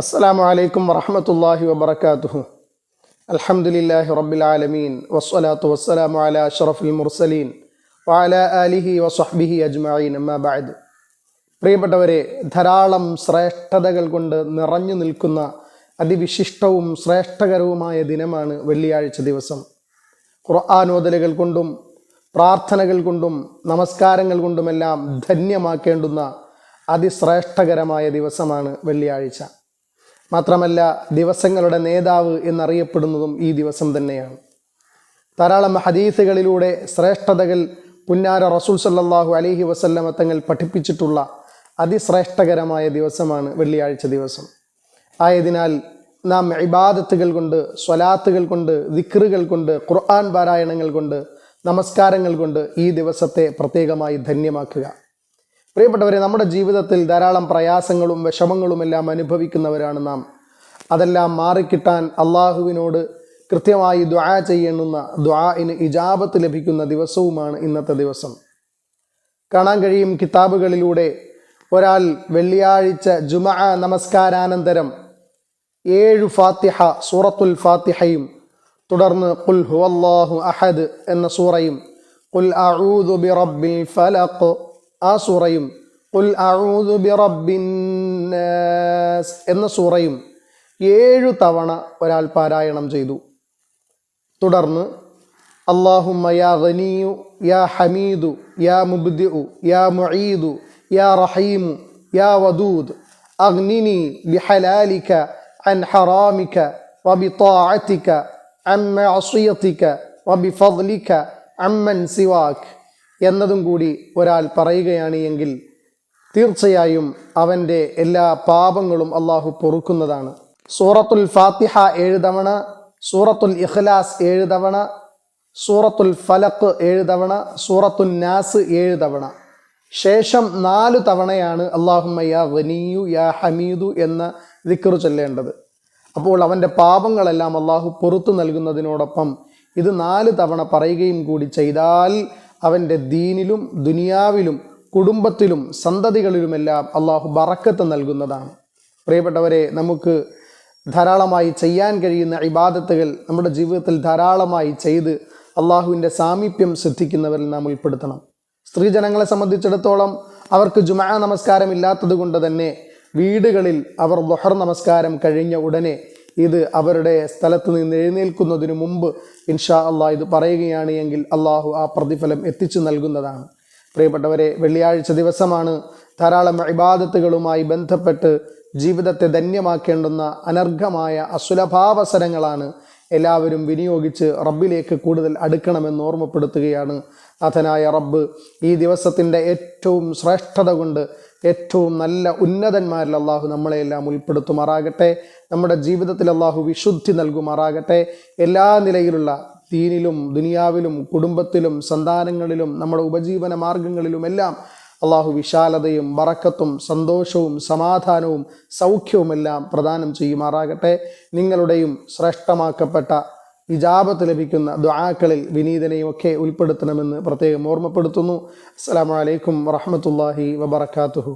അസ്സാം വലൈക്കും വറഹമത്തല്ലാഹി വബർക്കാത്തു അലഹമുല്ലാഹി റബ്ബിലാലമീൻ വസ്സലാത്തു വസ്സലാം അല അഷറഫുൽ മുർസലീൻ. വാല അലിഹി വസ്ഹബിഹി അജ്മായിൻ അമ്മാബാദ് പ്രിയപ്പെട്ടവരെ ധാരാളം ശ്രേഷ്ഠതകൾ കൊണ്ട് നിറഞ്ഞു നിൽക്കുന്ന അതിവിശിഷ്ടവും ശ്രേഷ്ഠകരവുമായ ദിനമാണ് വെള്ളിയാഴ്ച ദിവസം. ഖുർആാനോദലുകൾ കൊണ്ടും പ്രാർത്ഥനകൾ കൊണ്ടും നമസ്കാരങ്ങൾ കൊണ്ടുമെല്ലാം ധന്യമാക്കേണ്ടുന്ന അതിശ്രേഷ്ഠകരമായ ദിവസമാണ് വെള്ളിയാഴ്ച. മാത്രമല്ല ദിവസങ്ങളുടെ നേതാവ് എന്നറിയപ്പെടുന്നതും ഈ ദിവസം തന്നെയാണ്. ധാരാളം ഹദീസുകളിലൂടെ ശ്രേഷ്ഠതകൾ പുന്നാര റസൂൽ സല്ലാഹു അലഹി വസല്ലമ തങ്ങൾ പഠിപ്പിച്ചിട്ടുള്ള അതിശ്രേഷ്ഠകരമായ ദിവസമാണ് വെള്ളിയാഴ്ച ദിവസം. ആയതിനാൽ നാം ഇബാദത്തുകൾ കൊണ്ട് സ്വലാത്തുകൾ കൊണ്ട് ദിക്റുകൾ കൊണ്ട് ഖുർആൻ പാരായണങ്ങൾ കൊണ്ട് നമസ്കാരങ്ങൾ കൊണ്ട് ഈ ദിവസത്തെ പ്രത്യേകമായി ധന്യമാക്കുക. പ്രിയപ്പെട്ടവരെ നമ്മുടെ ജീവിതത്തിൽ ധാരാളം പ്രയാസങ്ങളും വിഷമങ്ങളുമെല്ലാം അനുഭവിക്കുന്നവരാണ് നാം. അതെല്ലാം മാറിക്കിട്ടാൻ അള്ളാഹുവിനോട് കൃത്യമായി ദ്വാ ചെയ്യണമെന്ന ദ്വാഇന് ഇജാബത്ത് ലഭിക്കുന്ന ദിവസവുമാണ് ഇന്നത്തെ ദിവസം. കാണാൻ കഴിയും കിതാബുകളിലൂടെ ഒരാൾ വെള്ളിയാഴ്ച ജുമ നമസ്കാരാനന്തരം ഏഴ് ഫാത്തിഹ സൂറത്തുൽ ഫാത്തിഹയും തുടർന്ന് കുൽ ഹുവല്ലാഹു അഹദ് എന്ന സൂറയും കുൽ അഊദു ബിറബ്ബിൽ ഫലഖ് ആ സൂറയും കുൽ അഊദു ബിറബ്ബിൻ നാസ് എന്ന സൂറയും ഏഴു തവണ ഒരാൾ പാരായണം ചെയ്തു തുടർന്ന് അള്ളാഹുമ്മ യാ ഗനിയു യാ ഹമീദു യാ മുബ്ദിഉ യാ മുഈദു യാ റഹീമു യാ വദൂദ് അഗ്നിനി ബിഹലാലിക عن حرامك وبطاعتك عن معصيتك وبفضلك عمن سواك എന്നതും കൂടി ഒരാൾ പറയുകയാണ് എങ്കിൽ തീർച്ചയായും അവന്റെ എല്ലാ പാപങ്ങളും അള്ളാഹു പൊറുക്കുന്നതാണ്. സൂറത്തുൽ ഫാത്തിഹ ഏഴ് തവണ സൂറത്തുൽ ഇഖ്ലാസ് ഏഴ് തവണ സൂറത്തുൽ ഫലക്ക് ഏഴ് തവണ സൂറത്തുൽ നാസ് ഏഴ് തവണ. ശേഷം നാല് തവണയാണ് അള്ളാഹുമ്മ യാ വനീയു യാ ഹമീദു എന്ന ദിക്കർ ചൊല്ലേണ്ടത്. അപ്പോൾ അവന്റെ പാപങ്ങളെല്ലാം അള്ളാഹു പുറത്തു നൽകുന്നതിനോടൊപ്പം ഇത് നാല് തവണ പറയുകയും കൂടി ചെയ്താൽ അവന്റെ ദീനിലും ദുനിയാവിലും കുടുംബത്തിലും സന്തതികളിലുമെല്ലാം അള്ളാഹു ബറക്കത്ത് നൽകുന്നതാണ്. പ്രിയപ്പെട്ടവരെ നമുക്ക് ധാരാളമായി ചെയ്യാൻ കഴിയുന്ന ഇബാദത്തുകൾ നമ്മുടെ ജീവിതത്തിൽ ധാരാളമായി ചെയ്ത് അള്ളാഹുവിന്റെ സാമീപ്യം സിദ്ധിക്കുന്നവരിൽ നാം ഉൾപ്പെടുത്തണം. സ്ത്രീജനങ്ങളെ സംബന്ധിച്ചിടത്തോളം അവർക്ക് ജുമാ നമസ്കാരം ഇല്ലാത്തത് കൊണ്ട് തന്നെ വീടുകളിൽ അവർ ദൊഹർ നമസ്കാരം കഴിഞ്ഞ ഉടനെ ഇത് അവരുടെ സ്ഥലത്ത് നിന്ന് എഴുന്നേൽക്കുന്നതിന് മുമ്പ് ഇൻഷാ അള്ളാഹ് ഇത് പറയുകയാണ് എങ്കിൽ അള്ളാഹു ആ പ്രതിഫലം എത്തിച്ചു നൽകുന്നതാണ്. പ്രിയപ്പെട്ടവരെ വെള്ളിയാഴ്ച ദിവസമാണ് ധാരാളം ഇബാദത്തുകളുമായി ബന്ധപ്പെട്ട് ജീവിതത്തെ ധന്യമാക്കേണ്ടുന്ന അനർഘമായ അസുലഭാവസരങ്ങളാണ് എല്ലാവരും വിനിയോഗിച്ച് റബ്ബിലേക്ക് കൂടുതൽ അടുക്കണമെന്ന് ഓർമ്മപ്പെടുത്തുകയാണ്. നാഥനായ റബ്ബ് ഈ ദിവസത്തിന്റെ ഏറ്റവും ശ്രേഷ്ഠത കൊണ്ട് ഏറ്റവും നല്ല ഉന്നതന്മാരിൽ അള്ളാഹു നമ്മളെയെല്ലാം ഉൾപ്പെടുത്തുമാറാകട്ടെ. നമ്മുടെ ജീവിതത്തിൽ അള്ളാഹു വിശുദ്ധി നൽകുമാറാകട്ടെ. എല്ലാ നിലയിലുള്ള ദീനിലും ദുനിയാവിലും കുടുംബത്തിലും സന്താനങ്ങളിലും നമ്മുടെ ഉപജീവന മാർഗങ്ങളിലുമെല്ലാം അള്ളാഹു വിശാലതയും വറക്കത്തും സന്തോഷവും സമാധാനവും സൗഖ്യവുമെല്ലാം പ്രദാനം ചെയ്യുമാറാകട്ടെ. നിങ്ങളുടെയും ശ്രേഷ്ഠമാക്കപ്പെട്ട ഇജാബത്ത് ലഭിക്കുന്ന ദ്വാക്കളിൽ വിനീതനെയും ഒക്കെ ഉൾപ്പെടുത്തണമെന്ന് പ്രത്യേകം ഓർമ്മപ്പെടുത്തുന്നു. അസ്സാം വലൈക്കും വറഹമത്തല്ലാഹി വബർക്കാത്തുഹു